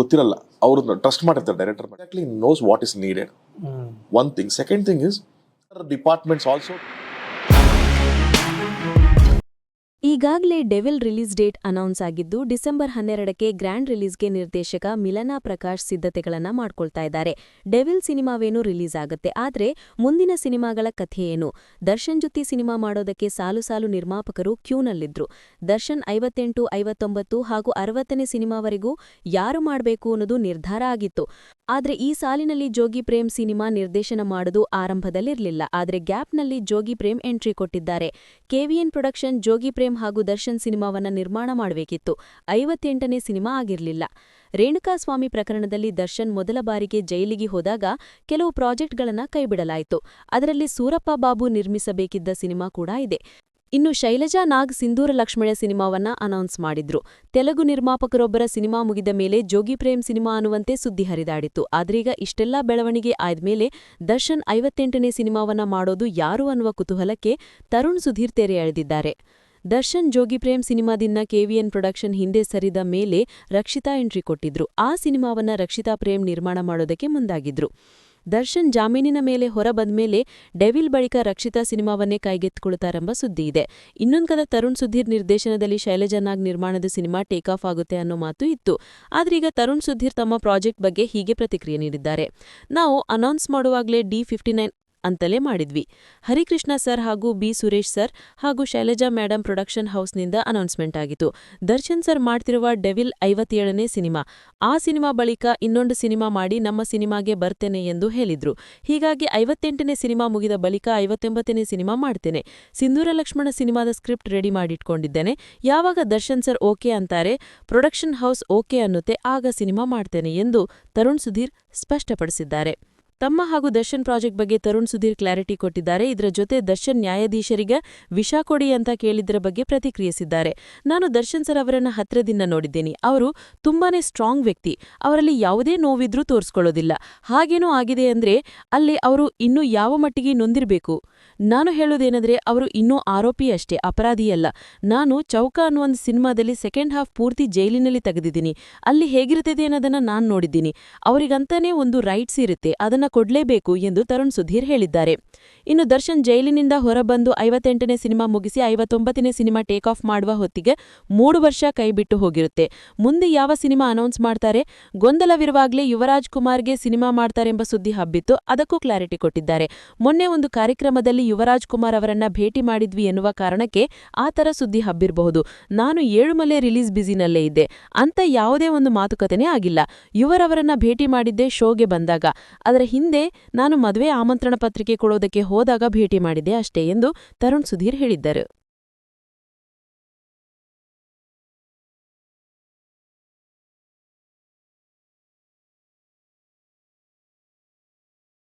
ಗೊತ್ತಿರಲ್ಲ. ಅವ್ರನ್ನ ಟ್ರಸ್ಟ್ ಮಾಡಿರ್ತಾರೆ director exactly knows what is needed one thing second thing is departments also ಈಗಾಗಲೇ Devil release date announce ಆಗಿದ್ದು December ಹನ್ನೆರಡಕ್ಕೆ grand ರಿಲೀಸ್ಗೆ ನಿರ್ದೇಶಕ ಮಿಲನಾ ಪ್ರಕಾಶ್ ಸಿದ್ಧತೆಗಳನ್ನ ಮಾಡ್ಕೊಳ್ತಾ ಇದ್ದಾರೆ. ಡೆವಿಲ್ ಸಿನಿಮಾವೇನು ರಿಲೀಸ್ ಆಗುತ್ತೆ, ಆದ್ರೆ ಮುಂದಿನ ಸಿನಿಮಾಗಳ ಕಥೆ ಏನು? ದರ್ಶನ್ ಜೊತೆ ಸಿನಿಮಾ ಮಾಡೋದಕ್ಕೆ ಸಾಲು ಸಾಲು ನಿರ್ಮಾಪಕರು ಕ್ಯೂನಲ್ಲಿದ್ರು. ದರ್ಶನ್ ಐವತ್ತೆಂಟು, ಐವತ್ತೊಂಬತ್ತು ಹಾಗೂ ಅರವತ್ತನೇ ಸಿನಿಮಾವರೆಗೂ ಯಾರು ಮಾಡಬೇಕು ಅನ್ನೋದು ನಿರ್ಧಾರ ಆಗಿತ್ತು. ಆದ್ರೆ ಈ ಸಾಲಿನಲ್ಲಿ ಜೋಗಿ ಪ್ರೇಮ್ ಸಿನಿಮಾ ನಿರ್ದೇಶನ ಮಾಡೋದು ಆರಂಭದಲ್ಲಿರಲಿಲ್ಲ, ಆದ್ರೆ ಗ್ಯಾಪ್ನಲ್ಲಿ ಜೋಗಿ ಪ್ರೇಮ್ ಎಂಟ್ರಿ ಕೊಟ್ಟಿದ್ದಾರೆ. ಕೆವಿಎನ್ ಪ್ರೊಡಕ್ಷನ್ ಜೋಗಿ ಪ್ರೇಮ್ ಹಾಗೂ ದರ್ಶನ್ ಸಿನಿಮಾವನ್ನ ನಿರ್ಮಾಣ ಮಾಡಬೇಕಿತ್ತು. ಐವತ್ತೆಂಟನೇ ಸಿನಿಮಾ ಆಗಿರಲಿಲ್ಲ. ರೇಣುಕಾಸ್ವಾಮಿ ಪ್ರಕರಣದಲ್ಲಿ ದರ್ಶನ್ ಮೊದಲ ಬಾರಿಗೆ ಜೈಲಿಗೆ ಹೋದಾಗ ಕೆಲವು ಪ್ರಾಜೆಕ್ಟ್ಗಳನ್ನ ಕೈಬಿಡಲಾಯಿತು. ಅದರಲ್ಲಿ ಸೂರಪ್ಪ ಬಾಬು ನಿರ್ಮಿಸಬೇಕಿದ್ದ ಸಿನಿಮಾ ಕೂಡ ಇದೆ. ಇನ್ನು ಶೈಲಜಾ ನಾಗ್ ಸಿಂಧೂರ ಲಕ್ಷ್ಮಣ ಸಿನಿಮಾವನ್ನ ಅನೌನ್ಸ್ ಮಾಡಿದ್ರು. ತೆಲುಗು ನಿರ್ಮಾಪಕರೊಬ್ಬರ ಸಿನಿಮಾ ಮುಗಿದ ಮೇಲೆ ಜೋಗಿ ಪ್ರೇಮ್ ಸಿನಿಮಾ ಅನ್ನುವಂತೆ ಸುದ್ದಿ ಹರಿದಾಡಿತ್ತು. ಆದ್ರೀಗ ಇಷ್ಟೆಲ್ಲಾ ಬೆಳವಣಿಗೆ ಆದ್ಮೇಲೆ ದರ್ಶನ್ ಐವತ್ತೆಂಟನೇ ಸಿನಿಮಾವನ್ನ ಮಾಡೋದು ಯಾರು ಅನ್ನುವ ಕುತೂಹಲಕ್ಕೆ ತರುಣ್ ಸುಧೀರ್ ತೆರೆ ಎಳೆದಿದ್ದಾರೆ. ದರ್ಶನ್ ಜೋಗಿ ಪ್ರೇಮ್ ಸಿನಿಮಾದಿಂದ ಕೆವಿಎನ್ ಪ್ರೊಡಕ್ಷನ್ ಹಿಂದೆ ಸರಿದ ಮೇಲೆ ರಕ್ಷಿತಾ ಎಂಟ್ರಿ ಕೊಟ್ಟಿದ್ರು. ಆ ಸಿನಿಮಾವನ್ನ ರಕ್ಷಿತಾ ಪ್ರೇಮ್ ನಿರ್ಮಾಣ ಮಾಡೋದಕ್ಕೆ ಮುಂದಾಗಿದ್ರು. ದರ್ಶನ್ ಜಾಮೀನಿನ ಮೇಲೆ ಹೊರ ಬಂದ್ಮೇಲೆ ಡೆವಿಲ್ ಬಳಿಕ ರಕ್ಷಿತಾ ಸಿನಿಮಾವನ್ನೇ ಕೈಗೆತ್ತಿಕೊಳ್ತಾರೆಂಬ ಸುದ್ದಿ ಇದೆ. ಇನ್ನೊಂದು ಕದ ತರುಣ್ ಸುಧೀರ್ ನಿರ್ದೇಶನದಲ್ಲಿ ಶೈಲಜನಾಗ್ ನಿರ್ಮಾಣದ ಸಿನಿಮಾ ಟೇಕ್ ಆಫ್ ಆಗುತ್ತೆ ಅನ್ನೋ ಮಾತು ಇತ್ತು. ಆದ್ರೀಗ ತರುಣ್ ಸುಧೀರ್ ತಮ್ಮ ಪ್ರಾಜೆಕ್ಟ್ ಬಗ್ಗೆ ಹೀಗೆ ಪ್ರತಿಕ್ರಿಯೆ ನೀಡಿದ್ದಾರೆ. ನಾವು ಅನೌನ್ಸ್ ಮಾಡುವಾಗಲೇ ಡಿ ಫಿಫ್ಟಿ ನೈನ್ ಅಂತಲೇ ಮಾಡಿದ್ವಿ. ಹರಿಕೃಷ್ಣ ಸರ್ ಹಾಗೂ ಬಿ ಸುರೇಶ್ ಸರ್ ಹಾಗೂ ಶೈಲಜಾ ಮೇಡಂ ಪ್ರೊಡಕ್ಷನ್ ಹೌಸ್ನಿಂದ ಅನೌನ್ಸ್ಮೆಂಟ್ ಆಗಿತ್ತು. ದರ್ಶನ್ ಸರ್ ಮಾಡ್ತಿರುವ ಡೆವಿಲ್ ಐವತ್ತೇಳನೇ ಸಿನಿಮಾ. ಆ ಸಿನಿಮಾ ಬಳಿಕ ಇನ್ನೊಂದು ಸಿನಿಮಾ ಮಾಡಿ ನಮ್ಮ ಸಿನಿಮಾಗೆ ಬರ್ತೇನೆ ಎಂದು ಹೇಳಿದ್ರು. ಹೀಗಾಗಿ ಐವತ್ತೆಂಟನೇ ಸಿನಿಮಾ ಮುಗಿದ ಬಳಿಕ ಐವತ್ತೊಂಬತ್ತನೇ ಸಿನಿಮಾ ಮಾಡ್ತೇನೆ. ಸಿಂಧೂರ ಲಕ್ಷ್ಮಣ ಸಿನಿಮಾದ ಸ್ಕ್ರಿಪ್ಟ್ ರೆಡಿ ಮಾಡಿಟ್ಕೊಂಡಿದ್ದೇನೆ. ಯಾವಾಗ ದರ್ಶನ್ ಸರ್ ಓಕೆ ಅಂತಾರೆ, ಪ್ರೊಡಕ್ಷನ್ ಹೌಸ್ ಓಕೆ ಅನ್ನುತ್ತೆ ಆಗ ಸಿನಿಮಾ ಮಾಡ್ತೇನೆ ಎಂದು ತರುಣ್ ಸುಧೀರ್ ಸ್ಪಷ್ಟಪಡಿಸಿದ್ದಾರೆ. ತಮ್ಮ ಹಾಗೂ ದರ್ಶನ್ ಪ್ರಾಜೆಕ್ಟ್ ಬಗ್ಗೆ ತರುಣ್ ಸುಧೀರ್ ಕ್ಲಾರಿಟಿ ಕೊಟ್ಟಿದ್ದಾರೆ. ಇದರ ಜೊತೆ ದರ್ಶನ್ ನ್ಯಾಯಾಧೀಶರಿಗೆ ವಿಷ ಕೊಡಿ ಅಂತ ಕೇಳಿದ್ರ ಬಗ್ಗೆ ಪ್ರತಿಕ್ರಿಯಿಸಿದ್ದಾರೆ. ನಾನು ದರ್ಶನ್ ಸರ್ ಅವರನ್ನ ಹತ್ರದಿಂದ ನೋಡಿದ್ದೇನೆ. ಅವರು ತುಂಬಾನೇ ಸ್ಟ್ರಾಂಗ್ ವ್ಯಕ್ತಿ. ಅವರಲ್ಲಿ ಯಾವುದೇ ನೋವಿದ್ರೂ ತೋರಿಸ್ಕೊಳ್ಳೋದಿಲ್ಲ. ಹಾಗೇನೂ ಆಗಿದೆ ಅಂದ್ರೆ ಅಲ್ಲಿ ಅವರು ಇನ್ನೂ ಯಾವ ಮಟ್ಟಿಗೆ ನೊಂದಿರಬೇಕು? ನಾನು ಹೇಳೋದೇನೆಂದ್ರೆ ಅವರು ಇನ್ನೂ ಆರೋಪಿ ಅಷ್ಟೇ ಅಪರಾಧಿಯಲ್ಲ ನಾನು ಚೌಕ ಅನ್ನೋ ಒಂದು ಸಿನಿಮಾದಲ್ಲಿ ಸೆಕೆಂಡ್ ಹಾಫ್ ಪೂರ್ತಿ ಜೈಲಿನಲ್ಲಿ ತೆಗೆದಿದ್ದೀನಿ. ಅಲ್ಲಿ ಹೇಗಿರ್ತದೆ ಅನ್ನೋದನ್ನ ನಾನು ನೋಡಿದ್ದೀನಿ. ಅವರಿಗಂತಾನೇ ಒಂದು ರೈಟ್ಸ್ ಇರುತ್ತೆ. ಅದನ್ನ ಕೊಡ್ಲೇಬೇಕು ಎಂದು ತರುಣ್ ಸುಧೀರ್ ಹೇಳಿದ್ದಾರೆ. ಇನ್ನು ದರ್ಶನ್ ಜೈಲಿನಿಂದ ಹೊರಬಂದು ಐವತ್ತೆಂಟನೇ ಸಿನಿಮಾ ಮುಗಿಸಿ ಐವತ್ತೊಂಬತ್ತನೇ ಸಿನಿಮಾ ಟೇಕ್ ಆಫ್ ಮಾಡುವ ಹೊತ್ತಿಗೆ ಮೂರು ವರ್ಷ ಕೈಬಿಟ್ಟು ಹೋಗಿರುತ್ತೆ. ಮುಂದೆ ಯಾವ ಸಿನಿಮಾ ಅನೌನ್ಸ್ ಮಾಡ್ತಾರೆ? ಗೊಂದಲವಿರುವಾಗಲೇ ಯುವರಾಜ್ ಕುಮಾರ್ಗೆ ಸಿನಿಮಾ ಮಾಡ್ತಾರೆಂಬ ಸುದ್ದಿ ಹಬ್ಬಿತ್ತು. ಅದಕ್ಕೂ ಕ್ಲಾರಿಟಿ ಕೊಟ್ಟಿದ್ದಾರೆ. ಮೊನ್ನೆ ಒಂದು ಕಾರ್ಯಕ್ರಮದಲ್ಲಿ ಯುವರಾಜ್ ಕುಮಾರ್ ಅವರನ್ನ ಭೇಟಿ ಮಾಡಿದ್ವಿ ಎನ್ನುವ ಕಾರಣಕ್ಕೆ ಆ ತರ ಸುದ್ದಿ ಹಬ್ಬಿರಬಹುದು. ನಾನು ಏಳುಮಲೆ ರಿಲೀಸ್ ಬ್ಯುಸಿನಲ್ಲೇ ಇದ್ದೆ. ಅಂತ ಯಾವುದೇ ಒಂದು ಮಾತುಕತೆನೇ ಆಗಿಲ್ಲ. ಯುವರವರನ್ನ ಭೇಟಿ ಮಾಡಿದ್ದೆ ಶೋಗೆ ಬಂದಾಗ. ಅದರ ಹಿಂದೆ ನಾನು ಮದುವೆ ಆಮಂತ್ರಣ ಪತ್ರಿಕೆ ಕೊಡೋದಕ್ಕೆ ಹೋದಾಗ ಭೇಟಿ ಮಾಡಿದೆ ಅಷ್ಟೇ ಎಂದು ತರುಣ್ ಸುಧೀರ್ ಹೇಳಿದ್ದರು.